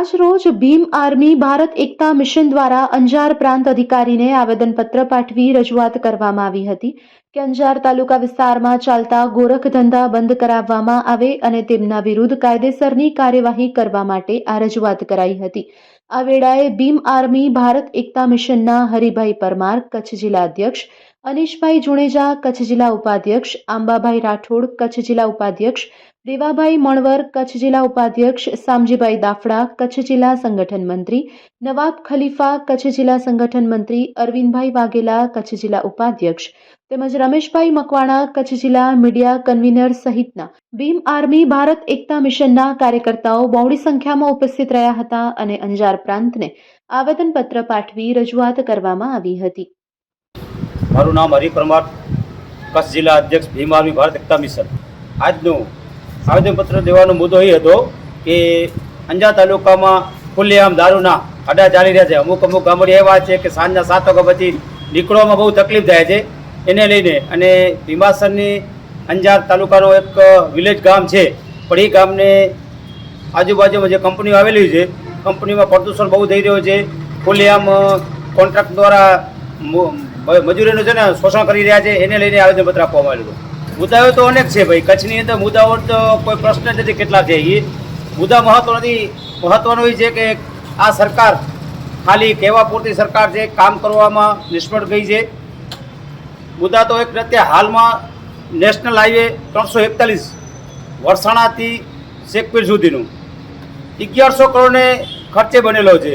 આજ રોજ Bhim army Bharat Ekta mission દ્વારા અંજાર પ્રાંત અધિકારીને આવેદનપત્ર પાઠવી રજૂઆત કરવામાં આવી હતી કે અંજાર તાલુકા વિસ્તારમાં ચાલતા ગોરખ ધંધા બંધ કરાવવામાં આવે અને તેમના વિરુદ્ધ કાયદેસરની કાર્યવાહી કરવા માટે આ રજૂઆત કરાઈ હતી. આ વેળાએ ભીમ આર્મી ભારત એકતા મિશનના હરિભાઈ પરમાર, કચ્છ જિલ્લા અધ્યક્ષ અનિશભાઈ જુણેજા, કચ્છ જિલ્લા ઉપાધ્યક્ષ, આંબાભાઈ રાઠોડ, કચ્છ જિલ્લા ઉપાધ્યક્ષ દેવાભાઈ મણવર, કચ્છ જિલ્લા ઉપાધ્યક્ષ, સામજીભાઈ દાફડા, કચ્છ જિલ્લા સંગઠન મંત્રી, નવાબ ખલીફા, કચ્છ જિલ્લા સંગઠન મંત્રી, અરવિંદભાઈ વાઘેલા, કચ્છ જિલ્લા ઉપાધ્યક્ષ, તેમજ રમેશભાઈ મકવાણા, કચ્છ જિલ્લા મીડિયા કન્વીનર સહિતના ભીમ આર્મી ભારત એકતા મિશનના કાર્યકર્તાઓ બહોળી સંખ્યામાં ઉપસ્થિત રહ્યા હતા અને અંજાર પ્રાંતને આવેદનપત્ર પાઠવી રજૂઆત કરવામાં આવી હતી. મારું નામ હરિ પરમાર કચ્છ જિલ્લા અધ્યક્ષ ભીમ આર્મી ભારત એકતા મિશન. આજનું આવેદનપત્ર દેવાનો મુદ્દો એ હતો કે અંજાર તાલુકામાં ખુલ્લેઆમ દારૂના અડા ચાલી રહ્યા છે. અમુક અમુક ગામડી એવા છે કે સાંજના સાત વાગ્યા પછી નીકળવામાં બહુ તકલીફ થાય છે. એને લઈને અને ભીમાસરની અંજાર તાલુકાનો એક વિલેજ ગામ છે. પણ એ ગામને આજુબાજુમાં જે કંપનીઓ આવેલી છે, કંપનીમાં પ્રદૂષણ બહુ થઈ રહ્યું છે. ખુલ્લેઆમ કોન્ટ્રાક્ટ દ્વારા મજૂરીનું છે ને શોષણ કરી રહ્યા છે, એને લઈને આવેદનપત્ર આપવામાં આવેલું મુદ્દાઓ તો અનેક છે ભાઈ. કચ્છની અંદર મુદ્દાઓ તો કોઈ પ્રશ્ન નથી કેટલા છે. એ મુદ્દા મહત્વ નથી. મહત્વનો એ છે કે આ સરકાર ખાલી કહેવા પૂરતી સરકાર છે, કામ કરવામાં નિષ્ફળ ગઈ છે. મુદ્દા તો એક રીતે હાલમાં નેશનલ હાઈવે ત્રણસો એકતાલીસ વરસાણાથી શેખપીર સુધીનું. અગિયારસો કરોડને ખર્ચે બનેલો છે.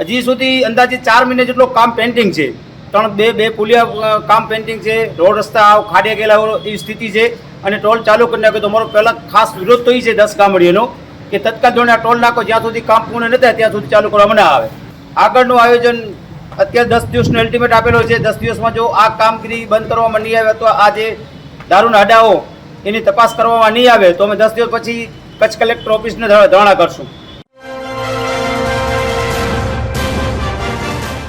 હજી સુધી અંદાજે ચાર મહિને જેટલો કામ પેન્ટિંગ છે. ત્રણ બે બે પુલિયા કામ પેન્ટિંગ છે, રોડ રસ્તા આવ, ખાડે ગયેલા એવી સ્થિતિ છે. અને ટોલ ચાલુ કરી નાખ્યો તો મારો પહેલાં ખાસ વિરોધ તો એ છે દસ ગામડીઓનો, કે તત્કાલ ધોરણે ટોલ નાખો જ્યાં સુધી કામ પૂર્ણ ન થાય ત્યાં સુધી ચાલુ કરવામાં ના આવે. આગળનું આયોજન અત્યારે દસ દિવસનો અલ્ટિમેટ આપેલો છે. દસ દિવસમાં જો આ કામગીરી બંધ કરવામાં નહીં આવે તો આ જે દારૂના અડાઓ એની તપાસ કરવામાં નહીં આવે તો અમે દસ દિવસ પછી કચ્છ કલેક્ટર ઓફિસને ધરણા કરશું.